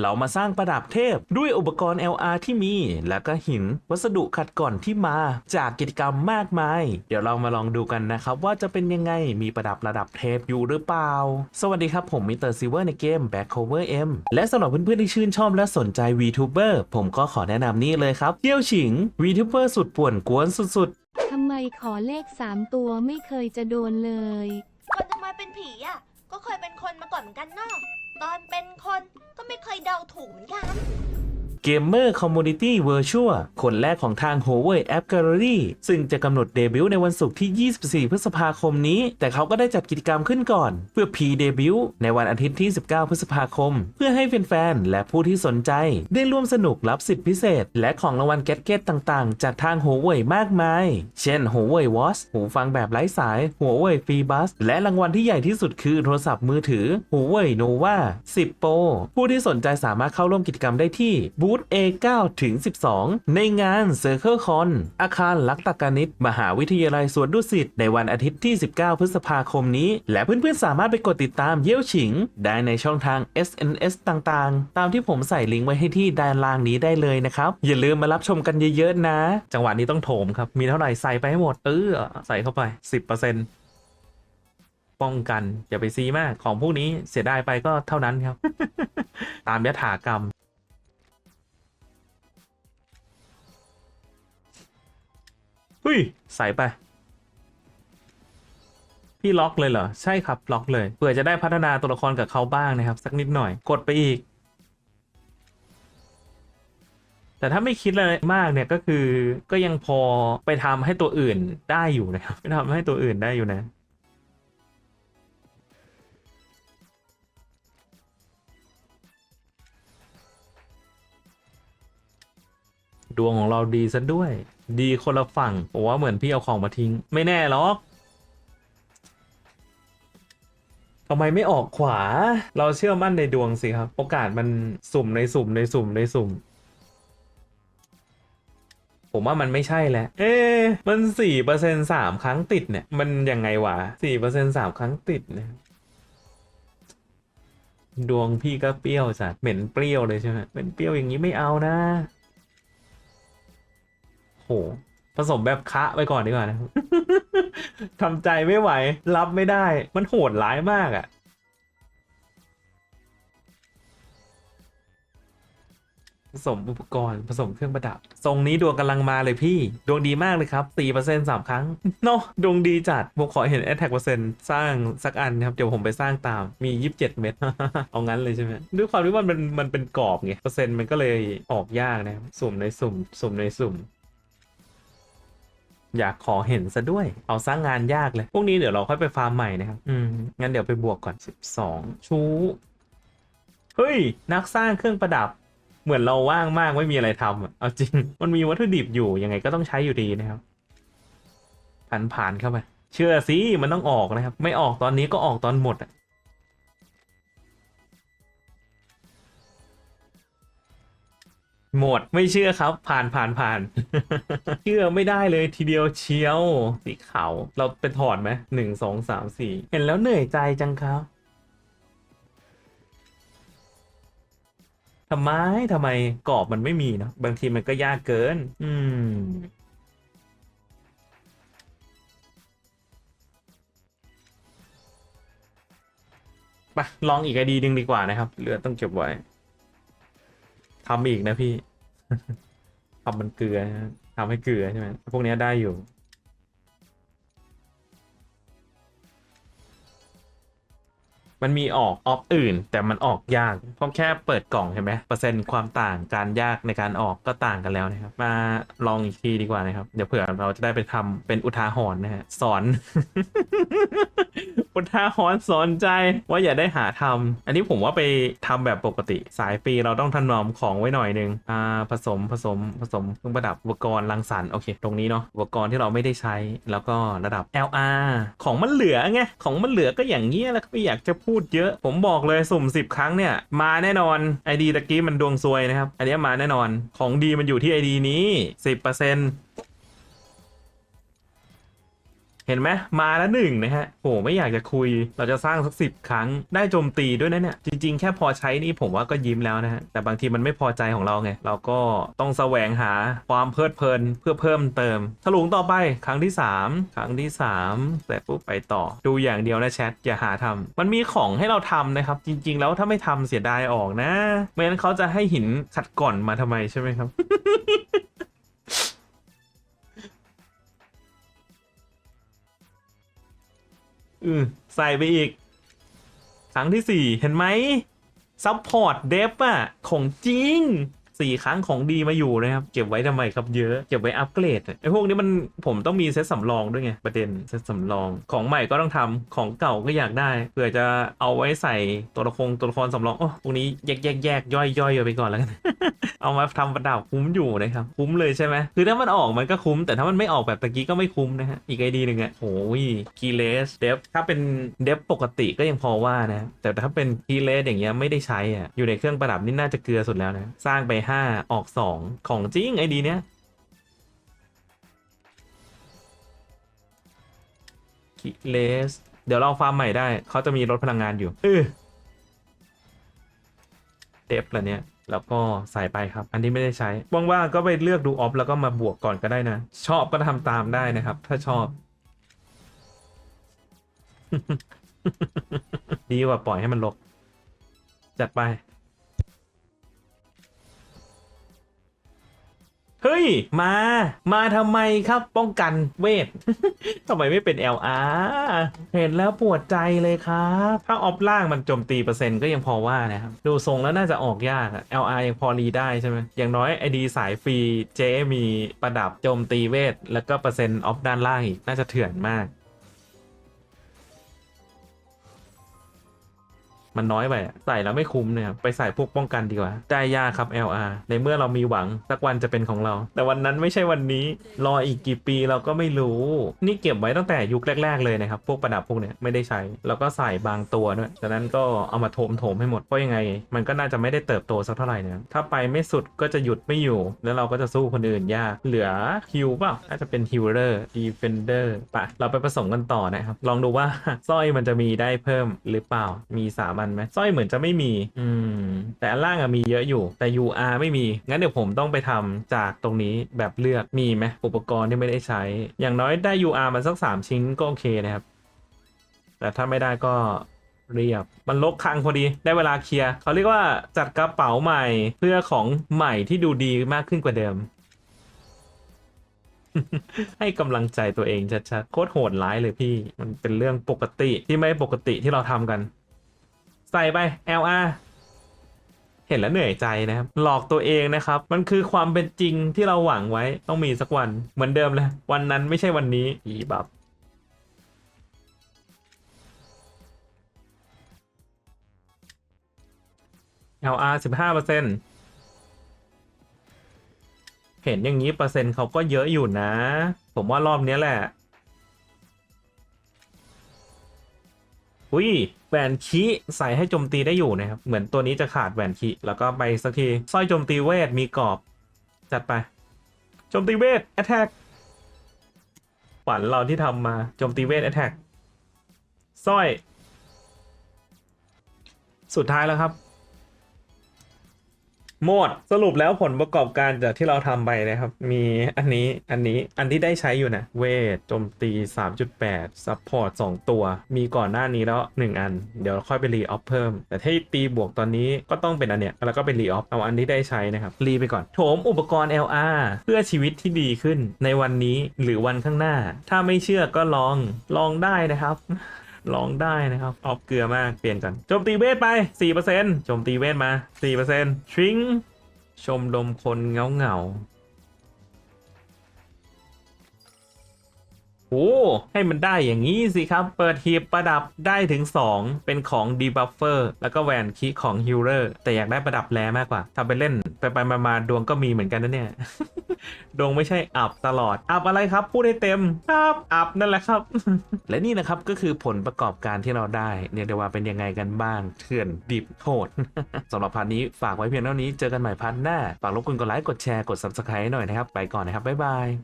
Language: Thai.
เรามาสร้างประดับเทพด้วยอุปกรณ์ LR ที่มี แล้วก็หินวัสดุขัดก่อนที่มา จากกิจกรรมมากมาย เดี๋ยวเรามาลองดูกันนะครับ ว่าจะเป็นยังไงมีประดับระดับเทพอยู่หรือเปล่า สวัสดีครับผมมิสเตอร์ซิเวอร์ในเกม Back Cover M และสำหรับเพื่อนๆที่ชื่นชอบและสนใจ VTuber ผมก็ขอแนะนำนี่เลยครับเที่ยวฉิง VTuber สุดป่วนกวนสุดๆทำไมขอเลขสามตัวไม่เคยจะโดนเลย คนทำไมเป็นผีอะ ก็เคยเป็นคนมาก่อนเหมือนกันเนาะตอนเป็นคนก็ไม่เคยเดาถูกเหมือนกัน เกมเมอร์คอมมูนิตี้เวอร์ชวลคนแรกของทาง h o w e r App Gallery ซึ่งจะกำหนดเดบิวต์ในวันศุกร์ที่ 24 พฤษภาคมนี้ แต่เขาก็ได้จัดกิจกรรมขึ้นก่อน เพื่อ P เดบิวต์ในวันอาทิตย์ที่ 19 พฤษภาคม เพื่อให้แฟนๆ และผู้ที่สนใจ ได้ร่วมสนุกรับสิทธิพิเศษ และของรางวัลแกดเก็ตต่างๆ จากทาง h o w e r มากมาย เช่น h o w e r Watch หูฟังแบบไร้สาย h o w e r Free Bus และรางวัลที่ใหญ่ที่สุดคือโทรศัพท์มือถือ h o w e r Nova 10 Pro ผู้ที่สนใจสามารถเข้าร่วมกิจกรรมได้ที่บููธ A9 ถึง 12 ในงาน Circle Con อาคารลักตะการนิตมหาวิทยาลัยสวนดุสิตในวันอาทิตย์ที่ 19 พฤษภาคมนี้ และเพื่อนๆ สามารถไปกดติดตามเยี่ยวฉิง ได้ในช่องทาง SNS ต่างๆ ตามที่ผมใส่ลิงก์ไว้ให้ที่ด้านล่างนี้ได้เลยนะครับ อย่าลืมมารับชมกันเยอะๆนะ จังหวะนี้ต้องโถมครับ มีเท่าไหร่ใส่ไปให้หมดเออใส่เข้าไป 10%ป้องกัน อย่าไปซีมากของพวกนี้เสียดายไปก็เท่านั้นครับ ตามยถากรรม้ยใส่ไป พี่ล็อกเลยเหรอ ใช่ครับล็อกเลยเผื่อจะได้พัฒนาตัวละครกับเขาบ้างนะครับ สักนิดหน่อยกดไปอีก แต่ถ้าไม่คิดอะไรมากเนี่ยก็คือก็ยังพอไปทำให้ตัวอื่นได้อยู่นะครับไปทำให้ตัวอื่นได้อยู่นะดวงของเราดีซะด้วย ดีคนละฝั่งผมว่าเหมือนพี่เอาของมาทิ้ง ไม่แน่หรอกทำไมไม่ออกขวา เราเชื่อมั่นในดวงสิครับ โอกาสมันสุ่มในสุ่มในสุ่มในสุ่ม ผมว่ามันไม่ใช่แหละ เอ๊ะมันสี่เปอร์เซ็นสามครั้งติดเนี่ย มันยังไงวะสี่เปอร์เซ็นสามครั้งติดเนี่ย ดวงพี่ก็เปรี้ยวจัดเหม็นเปรี้ยวเลยใช่ไหมเป็นเปรี้ยวอย่างนี้ไม่เอานะ หผสมแบบคะไปก่อนดีกว่านะทำใจไม่ไหว รับไม่ได้ มันโหดร้ายมากอะ่ะผสมอุปกรณ์ผสมเครื่องประดับ ทรงนี้ดวงกำลังมาเลยพี่ ดวงดีมากเลยครับ4%เปอร์เซ็นต์สามครั้งเนาะดวงดีจัด ผมขอเห็น attack เปอร์เซ็นต์สร้างสักอันนะครับ เดี๋ยวผมไปสร้างตามมี27เม็ดเอางั้นเลยใช่ไหมด้วยความที่ว่ามันมันเป็นกรอบไงเปอร์เซ็นต์มันก็เลยออกยากนะครับสุ่มในสุ่ม สุ่มในสุ่ม อยากขอเห็นซะด้วย เอาสร้างงานยากเลย พวกนี้เดี๋ยวเราค่อยไปฟาร์มใหม่นะครับ อืม งั้นเดี๋ยวไปบวกก่อน 12 ชูเฮ้ย นักสร้างเครื่องประดับ เหมือนเราว่างมากไม่มีอะไรทำเอาจริง มันมีวัตถุดิบอยู่ ยังไงก็ต้องใช้อยู่ดีนะครับ ผ่านผ่านเข้าไป เชื่อสิ มันต้องออกนะครับ ไม่ออกตอนนี้ก็ออกตอนหมดอะ หมดไม่เชื่อครับผ่านผ่านผ่าน เชื่อไม่ได้เลยทีเดียวเชียวสีขาวเราไปถอดไหมหนึ่งสองสามสี่เห็นแล้วเหนื่อยใจจังครับทำไมทำไมกรอบมันไม่มีเนอะบางทีมันก็ยากเกิน อืม ไปลองอีกไอดีหนึ่งดีกว่านะครับ เหลือต้องเก็บไว้ ทำอีกนะพี่ทำมันเกลือทำให้เกลือใช่ไหมพวกนี้ได้อยู่ มันมีออกออฟอื่น แต่มันออกยากเพราะแค่เปิดกล่องเห็นไหมเปอร์เซ็นต์ความต่างการยากในการออกก็ต่างกันแล้วนะครับ มาลองอีกทีดีกว่านะครับ เดี๋ยวเผื่อเราจะได้ไปทำเป็นอุทาหรณ์นะฮะสอนอุทาหรณ์สอนใจว่าอย่าได้หาทำอันนี้ผมว่าไปทำแบบปกติสายฟรีเราต้องถนอมของไว้หน่อยนึงอ่าผสมผสมผสมเครื่องประดับอุปกรณ์รังสรรค์โอเค ตรงนี้เนาะอุปกรณ์ที่เราไม่ได้ใช้แล้วก็ระดับ LR ของมันเหลือไงของมันเหลือก็อย่างเงี้ยแล้วก็ไม่อยากจะพูดเยอะ ผมบอกเลยสุ่ม 10 ครั้งเนี่ย มาแน่นอน ID ตะกี้มันดวงซวยนะครับอันนี้มาแน่นอนของดีมันอยู่ที่ ID นี้ 10% เห็นไหมมาแล้วหนึ่งนะฮะโหไม่อยากจะคุย เราจะสร้างสักสิบครั้งได้โจมตีด้วยนะเนี่ย จริง ๆ แค่พอใช้นี่ผมว่าก็ยิ้มแล้วนะฮะ แต่บางทีมันไม่พอใจของเราไง เราก็ต้องแสวงหาความเพลิดเพลินเพื่อเพิ่มเติมถลุงต่อไปครั้งที่ 3 ครั้งที่3แต่ปุ๊บไปต่อ ดูอย่างเดียวนะแชทอย่าหาทำมันมีของให้เราทำนะครับ จริง ๆ แล้วถ้าไม่ทำเสียดายออกนะไม่งั้นเขาจะให้หินขัดก่อนมาทำไมใช่ไหมครับ อืมใส่ไปอีก ครั้งที่สี่เห็นไหมซัพพอร์ตเดฟอะของจริง สี่ครั้งของดีมาอยู่นะครับ เก็บไว้ทำไมครับเยอะเก็บไว้อัปเกรดไอ้พวกนี้มันผมต้องมีเซตสำรองด้วยไงประเด็นเซตสำรอง ของใหม่ก็ต้องทำของเก่าก็อยากได้เผื่อจะเอาไว้ใส่ตัวละครตัวละครสำรองโอ้พวกนี้แยกแยกแยกย่อยย่อยไปก่อนแล้วกันเอามาทำประดับคุ้มอยู่นะครับคุ้มเลยใช่ไหมคือถ้ามันออกมันก็คุ้ม แต่ถ้ามันไม่ออกแบบตะกี้ก็ไม่คุ้มนะฮะอีกไอดีหนึ่งอะโอ้ยกีเลสเดฟถ้าเป็นเดฟปกติก็ยังพอว่านะแต่ถ้าเป็นกีเลสอย่างเงี้ยไม่ได้ใช้อะอยู่ในเครื่องประดับนี่น่าจะเกลือสุดแล้วนะสร้างไป5ออก2ของจริงไอดีเนี้ยกีเลส เดี๋ยวเราฟาร์มใหม่ได้ เขาจะมีรถพลังงานอยู่เออเดฟละเนี้ยแล้วก็ใส่ไปครับ อันนี้ไม่ได้ใช้ ว่างๆก็ไปเลือกดูออฟแล้วก็มาบวกก่อนก็ได้นะ ชอบก็ทำตามได้นะครับ ถ้าชอบ ดีกว่าปล่อยให้มันลก จัดไป เฮ้ย มา มาทำไมครับป้องกันเวท ทำไมไม่เป็น LR เห็นแล้วปวดใจเลยครับ ถ้าออฟล่างมันโจมตีเปอร์เซ็นต์ก็ยังพอว่านะครับ ดูทรงแล้วน่าจะออกยากอะ LR ยังพอรีได้ใช่ไหมอย่างน้อยไอดีสายฟรีเจมีประดับโจมตีเวท แล้วก็เปอร์เซ็นต์ออฟด้านล่างอีกน่าจะเถื่อนมาก มันน้อยไปใส่แล้วไม่คุ้มเนี่ยไปใส่พวกป้องกันดีกว่า ได้ยากครับ LR ในเมื่อเรามีหวังสักวันจะเป็นของเรา แต่วันนั้นไม่ใช่วันนี้ รออีกกี่ปีเราก็ไม่รู้ นี่เก็บไว้ตั้งแต่ยุคแรก ๆ เลยนะครับ พวกประดับพวกเนี้ยไม่ได้ใช้แล้วก็ใส่บางตัวด้วยดังนั้นก็เอามาโถมโถมๆให้หมดเพราะยังไง มันก็น่าจะไม่ได้เติบโตสักเท่าไหร่นะถ้าไปไม่สุดก็จะหยุดไม่อยู่ แล้วเราก็จะสู้คนอื่นยากเหลือฮิวเปล่าน่าจะเป็นฮิลเลอร์ดีเฟนเดอร์ปะเราไปผสมกันต่อนะครับลองดูว่าสร้อยมันจะมีได้เพิ่มหรือเปล่ามีสามอันไหมสร้อยเหมือนจะไม่มี อืม แต่อันล่างอะมีเยอะอยู่ แต่ UR ไม่มี งั้นเดี๋ยวผมต้องไปทำจากตรงนี้แบบเลือกมีไหมอุปกรณ์ที่ไม่ได้ใช้ อย่างน้อยได้ UR มันสัก 3 ชิ้นก็โอเคนะครับ แต่ถ้าไม่ได้ก็เรียบ มันลกคลังพอดี ได้เวลาเคลียร์เขาเรียกว่าจัดกระเป๋าใหม่เพื่อของใหม่ที่ดูดีมากขึ้นกว่าเดิม ให้กำลังใจตัวเองชัดๆ โคตรโหดร้ายเลยพี่ มันเป็นเรื่องปกติที่ไม่ปกติที่เราทำกัน ใส่ไป LR เห็นแล้วเหนื่อยใจนะครับ หลอกตัวเองนะครับ มันคือความเป็นจริงที่เราหวังไว้ต้องมีสักวันเหมือนเดิมเลยวันนั้นไม่ใช่วันนี้อีบับ LR สิบห้าเปอร์เซ็นต์เห็นอย่างนี้เปอร์เซ็นต์เขาก็เยอะอยู่นะ ผมว่ารอบนี้แหละ อุ้ยแหวนคีใส่ให้โจมตีได้อยู่นะครับ เหมือนตัวนี้จะขาดแหวนคีแล้วก็ไปสักทีสร้อยโจมตีเวทมีกรอบ จัดไปโจมตีเวทแอทแทกฝันเราที่ทำมาโจมตีเวทแอทแทกสร้อย สุดท้ายแล้วครับ หมดสรุปแล้วผลประกอบการจากที่เราทำไปนะครับ มีอันนี้อันนี้อันที่ได้ใช้อยู่นะเวทโจมตี 3.8 ซัพพอร์ต 2 ตัว มีก่อนหน้านี้แล้ว 1 อัน เดี๋ยวค่อยไปรีออฟเพิ่ม แต่ถ้าตีบวกตอนนี้ก็ต้องเป็นอันเนี้ย แล้วก็เป็นรีออฟเอาอันที่ได้ใช้นะครับ รีไปก่อน โถมอุปกรณ์ LR เพื่อชีวิตที่ดีขึ้นในวันนี้หรือวันข้างหน้า ถ้าไม่เชื่อก็ลองลองได้นะครับ ลองได้นะครับ ออฟเกลือมาก เปลี่ยนกันโจมตีเวทไป 4%โจมตีเวทมา 4%ทริงชมรมคนเงาเงาโอ้ให้มันได้อย่างนี้สิครับ เปิดหีบประดับได้ถึง 2 เป็นของดีบัฟเฟอร์แล้วก็แหวนคีของฮิลเลอร์แต่อยากได้ประดับแร้มากกว่าทำไปเล่นไปไปมามาดวงก็มีเหมือนกันนะเนี่ย ดวงไม่ใช่อับตลอด อับอะไรครับ พูดให้เต็มครับอับนั่นแหละครับ และนี่นะครับก็คือผลประกอบการที่เราได้เรียกได้ว่าเป็นยังไงกันบ้างเถื่อนดิบโหดสำหรับพาร์ทนี้ฝากไว้เพียงเท่านี้เจอกันใหม่พาร์ทหน้าฝากรบกวนกดไลค์กดแชร์กด subscribe หน่อยนะครับ ไปก่อนนะครับบ๊ายบาย